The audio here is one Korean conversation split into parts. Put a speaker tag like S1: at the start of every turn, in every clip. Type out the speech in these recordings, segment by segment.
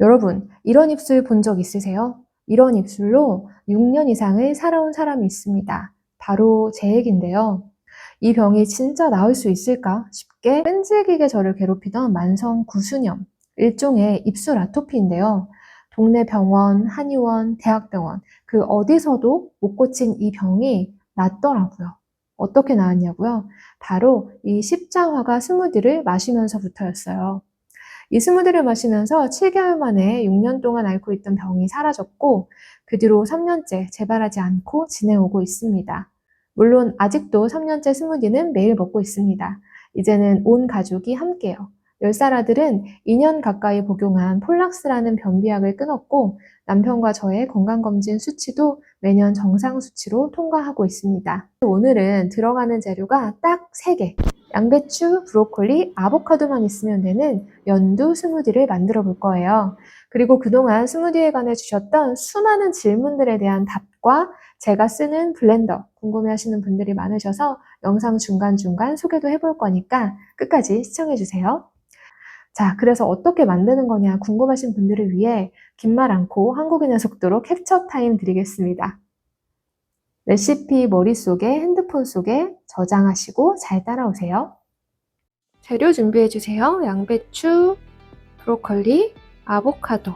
S1: 여러분, 이런 입술 본 적 있으세요? 이런 입술로 6년 이상을 살아온 사람이 있습니다. 바로 제 얘긴데요. 이 병이 진짜 나을 수 있을까 싶게 끈질기게 저를 괴롭히던 만성 구수염, 일종의 입술 아토피인데요. 동네 병원, 한의원, 대학병원, 그 어디서도 못 고친 이 병이 낫더라고요. 어떻게 나았냐고요? 바로 이 십자화가 스무디를 마시면서부터였어요. 이 스무디를 마시면서 7개월 만에 6년 동안 앓고 있던 병이 사라졌고 그 뒤로 3년째 재발하지 않고 지내오고 있습니다. 물론 아직도 3년째 스무디는 매일 먹고 있습니다. 이제는 온 가족이 함께요. 10살 아들은 2년 가까이 복용한 폴락스라는 변비약을 끊었고 남편과 저의 건강검진 수치도 매년 정상 수치로 통과하고 있습니다. 오늘은 들어가는 재료가 딱 3개. 양배추, 브로콜리, 아보카도만 있으면 되는 연두 스무디를 만들어 볼 거예요. 그리고 그동안 스무디에 관해 주셨던 수많은 질문들에 대한 답과 제가 쓰는 블렌더 궁금해 하시는 분들이 많으셔서 영상 중간중간 소개도 해볼 거니까 끝까지 시청해 주세요. 자, 그래서 어떻게 만드는 거냐 궁금하신 분들을 위해 긴 말 않고 한국인의 속도로 캡처 타임 드리겠습니다. 레시피 머릿속에 핸드폰 속에 저장하시고 잘 따라오세요. 재료 준비해 주세요. 양배추, 브로콜리, 아보카도.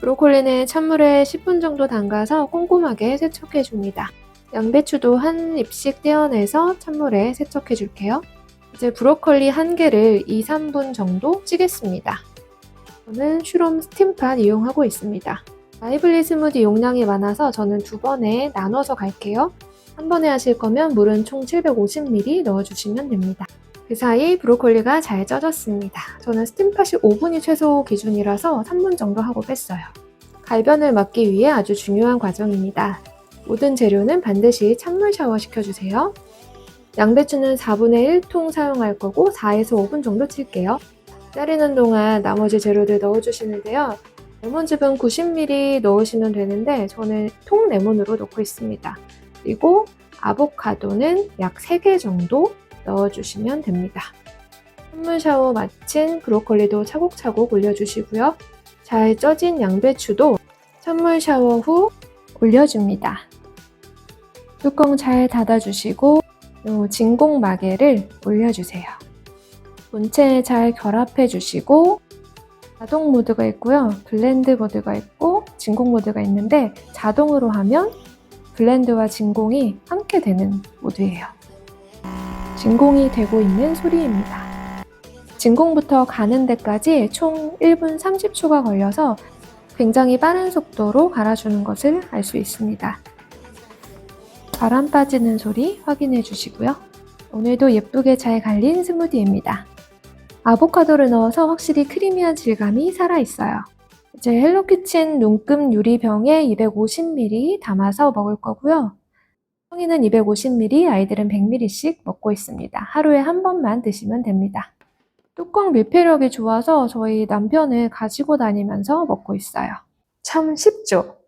S1: 브로콜리는 찬물에 10분 정도 담가서 꼼꼼하게 세척해 줍니다. 양배추도 한 입씩 떼어내서 찬물에 세척해 줄게요. 이제 브로콜리 한 개를 2, 3분 정도 찌겠습니다. 저는 슈롬 스팀팟 이용하고 있습니다. 라이블리 스무디 용량이 많아서 저는 두 번에 나눠서 갈게요. 한 번에 하실 거면 물은 총 750ml 넣어주시면 됩니다. 그 사이 브로콜리가 잘 쪄졌습니다. 저는 스팀팟이 5분이 최소 기준이라서 3분 정도 하고 뺐어요. 갈변을 막기 위해 아주 중요한 과정입니다. 모든 재료는 반드시 찬물 샤워 시켜주세요. 양배추는 4분의 1통 사용할 거고 4에서 5분 정도 찔게요. 자르는 동안 나머지 재료들 넣어주시는데요. 레몬즙은 90ml 넣으시면 되는데 저는 통 레몬으로 넣고 있습니다. 그리고 아보카도는 약 3개 정도 넣어주시면 됩니다. 찬물 샤워 마친 브로콜리도 차곡차곡 올려주시고요. 잘 쪄진 양배추도 찬물 샤워 후 올려줍니다. 뚜껑 잘 닫아주시고 진공 마개를 올려주세요. 본체에 잘 결합해 주시고 자동 모드가 있고요. 블렌드 모드가 있고 진공 모드가 있는데 자동으로 하면 블렌드와 진공이 함께 되는 모드예요. 진공이 되고 있는 소리입니다. 진공부터 가는 데까지 총 1분 30초가 걸려서 굉장히 빠른 속도로 갈아주는 것을 알 수 있습니다. 바람 빠지는 소리 확인해 주시고요. 오늘도 예쁘게 잘 갈린 스무디입니다. 아보카도를 넣어서 확실히 크리미한 질감이 살아있어요. 이제 헬로키친 눈금 유리병에 250ml 담아서 먹을 거고요. 성인은 250ml, 아이들은 100ml씩 먹고 있습니다. 하루에 한 번만 드시면 됩니다. 뚜껑 밀폐력이 좋아서 저희 남편을 가지고 다니면서 먹고 있어요. 참 쉽죠?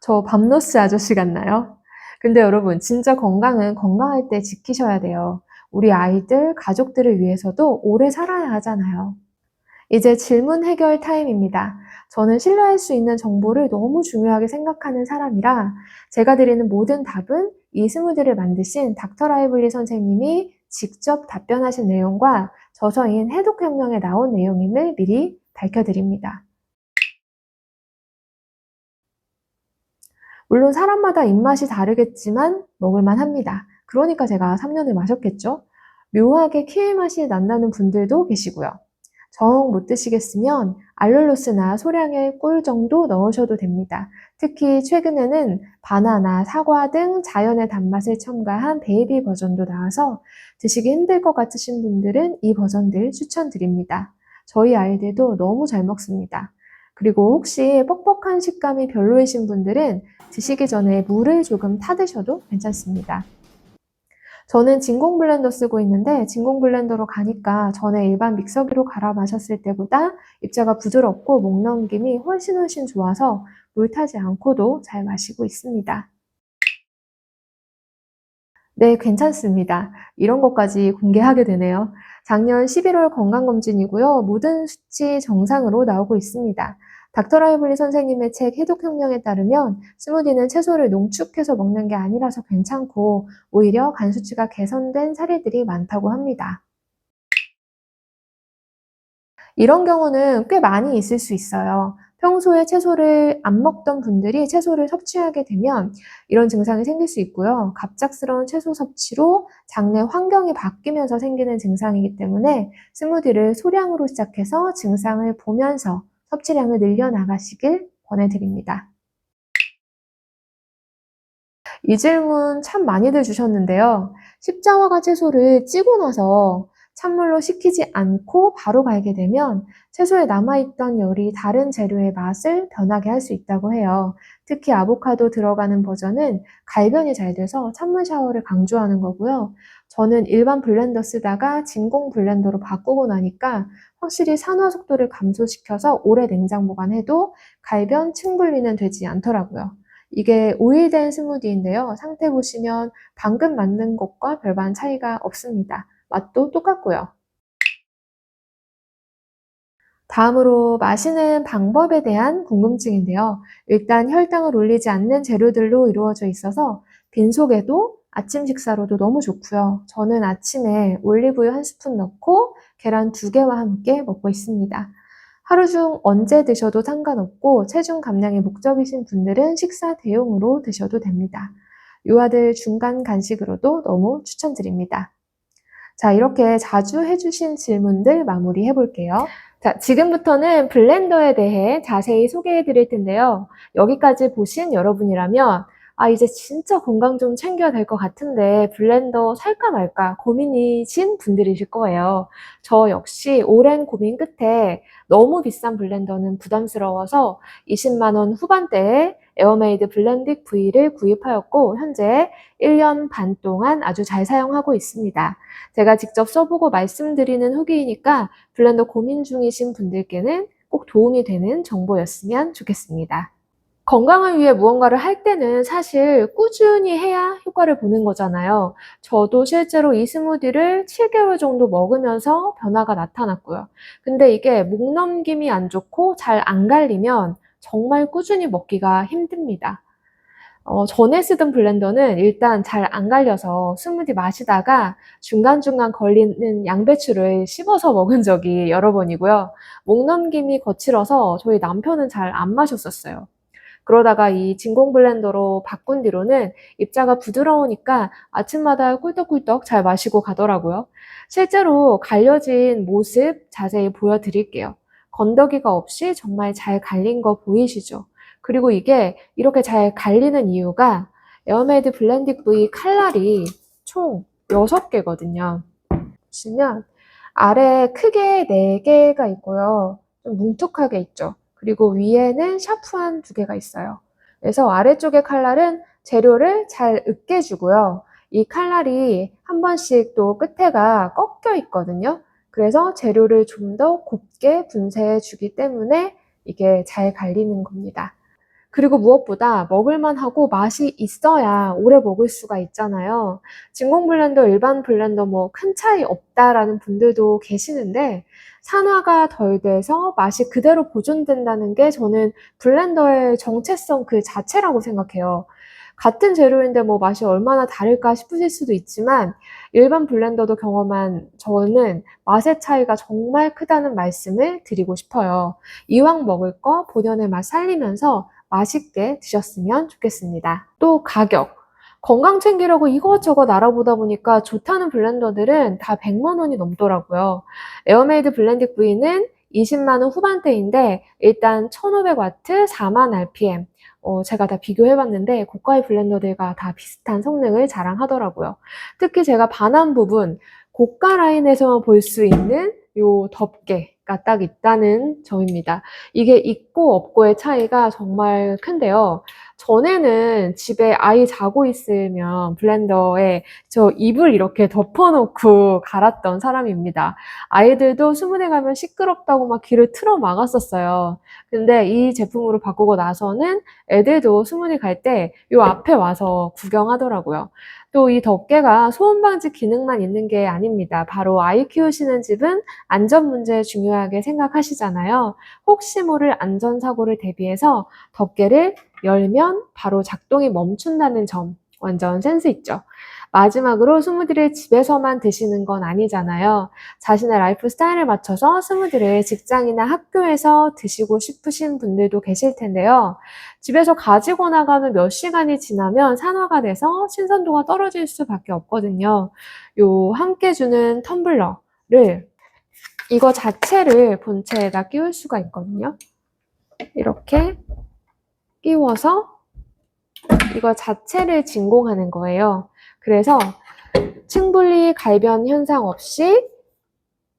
S1: 저 밤노스 아저씨 같나요? 근데 여러분, 진짜 건강은 건강할 때 지키셔야 돼요. 우리 아이들, 가족들을 위해서도 오래 살아야 하잖아요. 이제 질문 해결 타임입니다. 저는 신뢰할 수 있는 정보를 너무 중요하게 생각하는 사람이라 제가 드리는 모든 답은 이 스무디를 만드신 닥터 라이블리 선생님이 직접 답변하신 내용과 저서인 해독혁명에 나온 내용임을 미리 밝혀드립니다. 물론 사람마다 입맛이 다르겠지만 먹을만 합니다. 그러니까 제가 3년을 마셨겠죠? 묘하게 키위 맛이 난다는 분들도 계시고요. 정 못 드시겠으면 알룰로스나 소량의 꿀 정도 넣으셔도 됩니다. 특히 최근에는 바나나, 사과 등 자연의 단맛을 첨가한 베이비 버전도 나와서 드시기 힘들 것 같으신 분들은 이 버전들 추천드립니다. 저희 아이들도 너무 잘 먹습니다. 그리고 혹시 뻑뻑한 식감이 별로이신 분들은 드시기 전에 물을 조금 타드셔도 괜찮습니다. 저는 진공 블렌더 쓰고 있는데 진공 블렌더로 가니까 전에 일반 믹서기로 갈아 마셨을 때보다 입자가 부드럽고 목 넘김이 훨씬 훨씬 좋아서 물 타지 않고도 잘 마시고 있습니다. 네, 괜찮습니다. 이런 것까지 공개하게 되네요. 작년 11월 건강검진이고요. 모든 수치 정상으로 나오고 있습니다. 닥터 라이블리 선생님의 책 해독혁명에 따르면 스무디는 채소를 농축해서 먹는 게 아니라서 괜찮고 오히려 간 수치가 개선된 사례들이 많다고 합니다. 이런 경우는 꽤 많이 있을 수 있어요. 평소에 채소를 안 먹던 분들이 채소를 섭취하게 되면 이런 증상이 생길 수 있고요. 갑작스러운 채소 섭취로 장내 환경이 바뀌면서 생기는 증상이기 때문에 스무디를 소량으로 시작해서 증상을 보면서 섭취량을 늘려나가시길 권해드립니다. 이 질문 참 많이들 주셨는데요. 십자화가 채소를 찌고 나서 찬물로 식히지 않고 바로 갈게 되면 채소에 남아있던 열이 다른 재료의 맛을 변하게 할 수 있다고 해요. 특히 아보카도 들어가는 버전은 갈변이 잘 돼서 찬물 샤워를 강조하는 거고요. 저는 일반 블렌더 쓰다가 진공 블렌더로 바꾸고 나니까 확실히 산화 속도를 감소시켜서 오래 냉장 보관해도 갈변 층분리는 되지 않더라고요. 이게 오일된 스무디인데요. 상태 보시면 방금 만든 것과 별반 차이가 없습니다. 맛도 똑같고요. 다음으로 마시는 방법에 대한 궁금증인데요. 일단 혈당을 올리지 않는 재료들로 이루어져 있어서 빈속에도 아침 식사로도 너무 좋고요. 저는 아침에 올리브유 한 스푼 넣고 계란 두 개와 함께 먹고 있습니다. 하루 중 언제 드셔도 상관없고 체중 감량이 목적이신 분들은 식사 대용으로 드셔도 됩니다. 유아들 중간 간식으로도 너무 추천드립니다. 자, 이렇게 자주 해주신 질문들 마무리 해 볼게요. 자, 지금부터는 블렌더에 대해 자세히 소개해 드릴 텐데요. 여기까지 보신 여러분이라면 아, 이제 진짜 건강 좀 챙겨야 될 것 같은데 블렌더 살까 말까 고민이신 분들이실 거예요. 저 역시 오랜 고민 끝에 너무 비싼 블렌더는 부담스러워서 20만 원 후반대에 에어메이드 블렌딕 V를 구입하였고 현재 1년 반 동안 아주 잘 사용하고 있습니다. 제가 직접 써보고 말씀드리는 후기이니까 블렌더 고민 중이신 분들께는 꼭 도움이 되는 정보였으면 좋겠습니다. 건강을 위해 무언가를 할 때는 사실 꾸준히 해야 효과를 보는 거잖아요. 저도 실제로 이 스무디를 7개월 정도 먹으면서 변화가 나타났고요. 근데 이게 목 넘김이 안 좋고 잘 안 갈리면 정말 꾸준히 먹기가 힘듭니다. 어, 전에 쓰던 블렌더는 일단 잘 안 갈려서 스무디 마시다가 중간중간 걸리는 양배추를 씹어서 먹은 적이 여러 번이고요. 목 넘김이 거칠어서 저희 남편은 잘 안 마셨었어요. 그러다가 이 진공 블렌더로 바꾼 뒤로는 입자가 부드러우니까 아침마다 꿀떡꿀떡 잘 마시고 가더라고요. 실제로 갈려진 모습 자세히 보여드릴게요. 건더기가 없이 정말 잘 갈린 거 보이시죠? 그리고 이게 이렇게 잘 갈리는 이유가 에어메이드 블렌딩 V 칼날이 총 6개거든요. 보시면 아래 크게 4개가 있고요. 좀 뭉툭하게 있죠. 그리고 위에는 샤프한 두 개가 있어요. 그래서 아래쪽의 칼날은 재료를 잘 으깨주고요. 이 칼날이 한 번씩 또 끝에가 꺾여 있거든요. 그래서 재료를 좀 더 곱게 분쇄해 주기 때문에 이게 잘 갈리는 겁니다. 그리고 무엇보다 먹을만 하고 맛이 있어야 오래 먹을 수가 있잖아요. 진공 블렌더, 일반 블렌더 뭐 큰 차이 없다라는 분들도 계시는데 산화가 덜 돼서 맛이 그대로 보존된다는 게 저는 블렌더의 정체성 그 자체라고 생각해요. 같은 재료인데 뭐 맛이 얼마나 다를까 싶으실 수도 있지만 일반 블렌더도 경험한 저는 맛의 차이가 정말 크다는 말씀을 드리고 싶어요. 이왕 먹을 거 본연의 맛 살리면서 맛있게 드셨으면 좋겠습니다. 또 가격. 건강 챙기려고 이것저것 알아보다 보니까 좋다는 블렌더들은 다 100만 원이 넘더라고요. 에어메이드 블렌딩 V는 20만 원 후반대인데 일단 1500W 4만 RPM. 어, 제가 다 비교해봤는데 고가의 블렌더들과 다 비슷한 성능을 자랑하더라고요. 특히 제가 반한 부분 고가 라인에서만 볼 수 있는 요 덮개가 딱 있다는 점입니다. 이게 있고 없고의 차이가 정말 큰데요. 전에는 집에 아이 자고 있으면 블렌더에 저 이불 이렇게 덮어놓고 갈았던 사람입니다. 아이들도 수문에 가면 시끄럽다고 막 귀를 틀어 막았었어요. 근데 이 제품으로 바꾸고 나서는 애들도 수문이 갈때이 앞에 와서 구경하더라고요. 또 이 덮개가 소음 방지 기능만 있는 게 아닙니다. 바로 아이 키우시는 집은 안전 문제 중요하게 생각하시잖아요. 혹시 모를 안전 사고를 대비해서 덮개를 열면 바로 작동이 멈춘다는 점 완전 센스 있죠. 마지막으로 스무디를 집에서만 드시는 건 아니잖아요. 자신의 라이프 스타일에 맞춰서 스무디를 직장이나 학교에서 드시고 싶으신 분들도 계실 텐데요. 집에서 가지고 나가는 몇 시간이 지나면 산화가 돼서 신선도가 떨어질 수밖에 없거든요. 요 함께 주는 텀블러를 이거 자체를 본체에다 끼울 수가 있거든요. 이렇게 끼워서 이거 자체를 진공하는 거예요. 그래서 층분리 갈변 현상 없이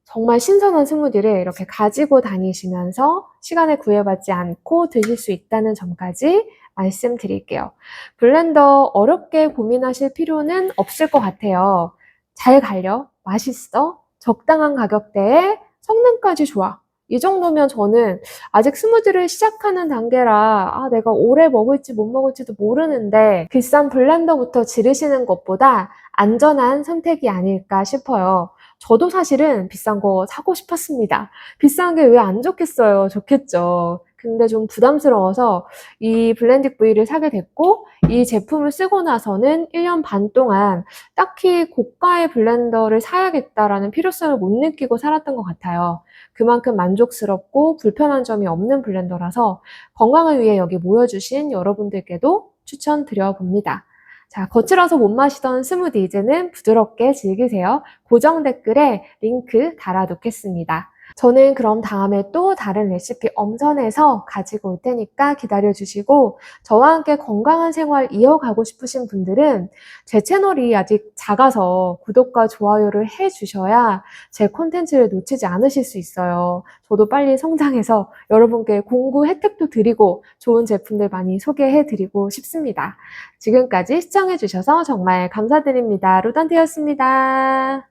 S1: 정말 신선한 스무디를 이렇게 가지고 다니시면서 시간을 구애받지 않고 드실 수 있다는 점까지 말씀드릴게요. 블렌더 어렵게 고민하실 필요는 없을 것 같아요. 잘 갈려, 맛있어, 적당한 가격대에 성능까지 좋아. 이 정도면 저는 아직 스무디를 시작하는 단계라 아, 내가 오래 먹을지 못 먹을지도 모르는데 비싼 블렌더부터 지르시는 것보다 안전한 선택이 아닐까 싶어요. 저도 사실은 비싼 거 사고 싶었습니다. 비싼 게 왜 안 좋겠어요? 좋겠죠. 근데 좀 부담스러워서 이 블렌딩 V를 사게 됐고 이 제품을 쓰고 나서는 1년 반 동안 딱히 고가의 블렌더를 사야겠다라는 필요성을 못 느끼고 살았던 것 같아요. 그만큼 만족스럽고 불편한 점이 없는 블렌더라서 건강을 위해 여기 모여주신 여러분들께도 추천드려 봅니다. 자, 거칠어서 못 마시던 스무디 이제는 부드럽게 즐기세요. 고정 댓글에 링크 달아놓겠습니다. 저는 그럼 다음에 또 다른 레시피 엄선해서 가지고 올 테니까 기다려 주시고 저와 함께 건강한 생활 이어가고 싶으신 분들은 제 채널이 아직 작아서 구독과 좋아요를 해 주셔야 제 콘텐츠를 놓치지 않으실 수 있어요. 저도 빨리 성장해서 여러분께 공구 혜택도 드리고 좋은 제품들 많이 소개해 드리고 싶습니다. 지금까지 시청해 주셔서 정말 감사드립니다. 루던트였습니다.